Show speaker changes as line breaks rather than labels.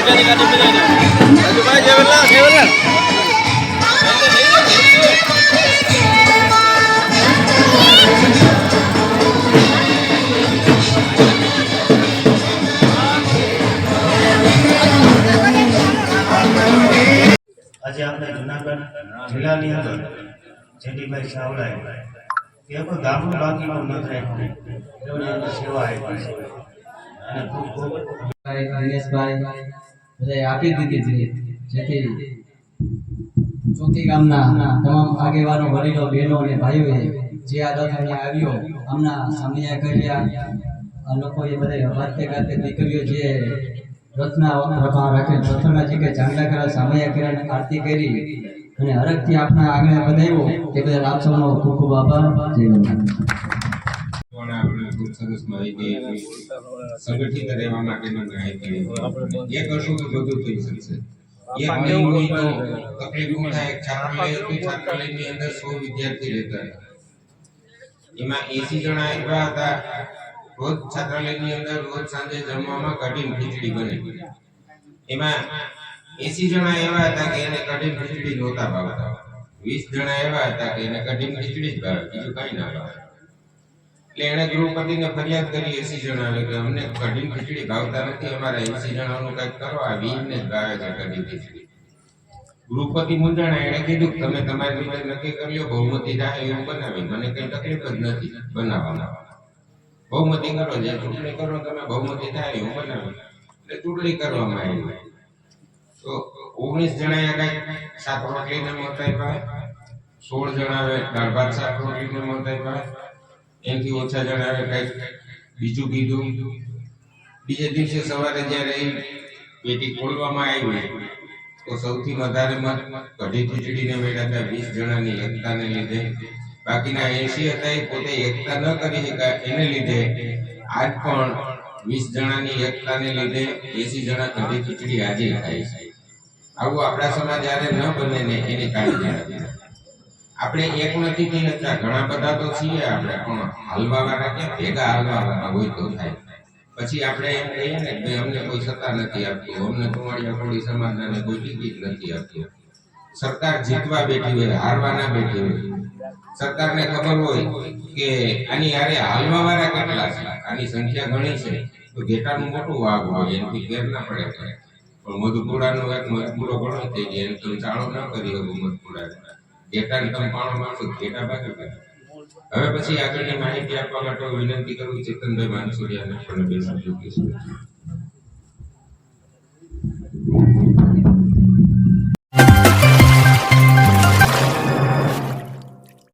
રાજુભાઈ જેવલા જેવલા
આજે આપણે જુનાગઢ જિલ્લાની અંદર જેડીભાઈ ચાવડાએ એ કોઈ ગામનું બાકીનું નથી રાખ્યું એમની અંદર સેવા આપી છે. અને ખૂબ ખૂબ
ભાઈ દિનેશભાઈ બધાએ આપી દીધી છે. જેથી ચોકી ગામના તમામ આગેવાનો, વડીલો, બહેનો અને ભાઈઓએ જે આ રથ અહીંયા આવ્યો હમણાં સામૈયા કર્યા. આ લોકોએ બધા વાતે ગાતે દીકરીઓ જે રથના રાખેલ રથના જે કે ચાંદા કરા સામૈયા કર્યા આરતી કરી અને હરખથી આપના આગળ વધાવ્યો તે બદલ આપ સૌનો ખૂબ ખૂબ આભાર. જય
ખૂબ સરસ માહિતી સંગઠિત રહેવા માટેની માહિતી આપી. એક હશું તો બધું થઈ શકશે. એક મહિનાની તો તકલીફ થાય. છાત્રાલય હતું છાત્રાલયની અંદર સો વિદ્યાર્થી રહેતા હતા. એમાં એસી જણા એવા હતા. રોજ છાત્રાલયની અંદર રોજ સાંજે જમવામાં કઢીને ખીચડી બને. એમાં એસી જણા એવા હતા કે એને કઠિન ખીચડી નહોતા ભાવતા. વીસ જણા એવા હતા કે એને કઢીને ખીચડી જ ભાવે. બીજું કઈ ના ભાવે. એટલે એણે ગૃહપતિને ફરિયાદ કરી એસી જણાવે કે અમને કઢી ખીચડી ભાવતા નથી. અમારા એસી જણાનું કંઈક કરો, આ વીરને જ ભાવે છે કઢી ખીચડી. ગૃહપતિ મુંજાણા એણે કીધું કે તમે તમારી રીતે નક્કી કરી લો, બહુમતી થાય એવું બનાવી. મને કઈ તકલીફ જ નથી બનાવવાના બહુમતી કરો, જે ચૂંટણી કરો, તમે બહુમતી થાય એવું બનાવી. એટલે ચૂંટણી કરવામાં આવી. તો ઓગણીસ જણાએ કાંઈક શાક રોટલીને મત આપ્યા, સોળ જણા દાળ ભાત શાક રોટલીને મત આપ્યા એનાથી ઓછા જણાવે કંઈક. બીજું કીધું, બીજે દિવસે સવારે જ્યારે એ પેટી ખોલવામાં આવી, તો સૌથી વધારે મત કઢી ખીચડીને મળ્યા હતા વીસ જણાની એકતાને લીધે. બાકીના એસી હતા એ પોતે એકતા ન કરી શક્યા, એને લીધે આજ પણ વીસ જણાની એકતાને લીધે એસી જણા કઢી ખીચડી આજે ખાય છે. આવું આપણા સમાજ જ્યારે ન બને ને એની કાળજી રાખવી આપણે એક નથી થઈ શકતા. ઘણા બધા તો છીએ આપણે, પણ હાલવા વાળા ક્યાં ભેગા હાલવા વાળા હોય તો થાય. પછી આપણે એમ કહીએ ને કે અમને કોઈ સત્તા નથી આપતી. અમને કુંવાડિયા કોળી સમાજના કોઈ ટિકિટ નથી આપતી. સરકાર જીતવા બેઠી હોય હારવા ના બેઠી હોય. સરકારને ખબર હોય કે આની હારે હાલવા વાળા કેટલા છે? આની સંખ્યા ઘણી છે. તો ઘેટાનું મોટું વાઘ હોય, એનાથી ઘેર ના પડે પણ મધુપુરાનો એક મધપુરો ઘણો થઈ ગયો એને તમે ચાળો ના કરી શકો મધપુરા ડેટા ને માણસો ડેટા બાકી કરે હવે પછી આગળની માહિતી આપવા માટે વિનંતી કરું ચેતનભાઈ માનસુરિયાને પણ બે શબ્દો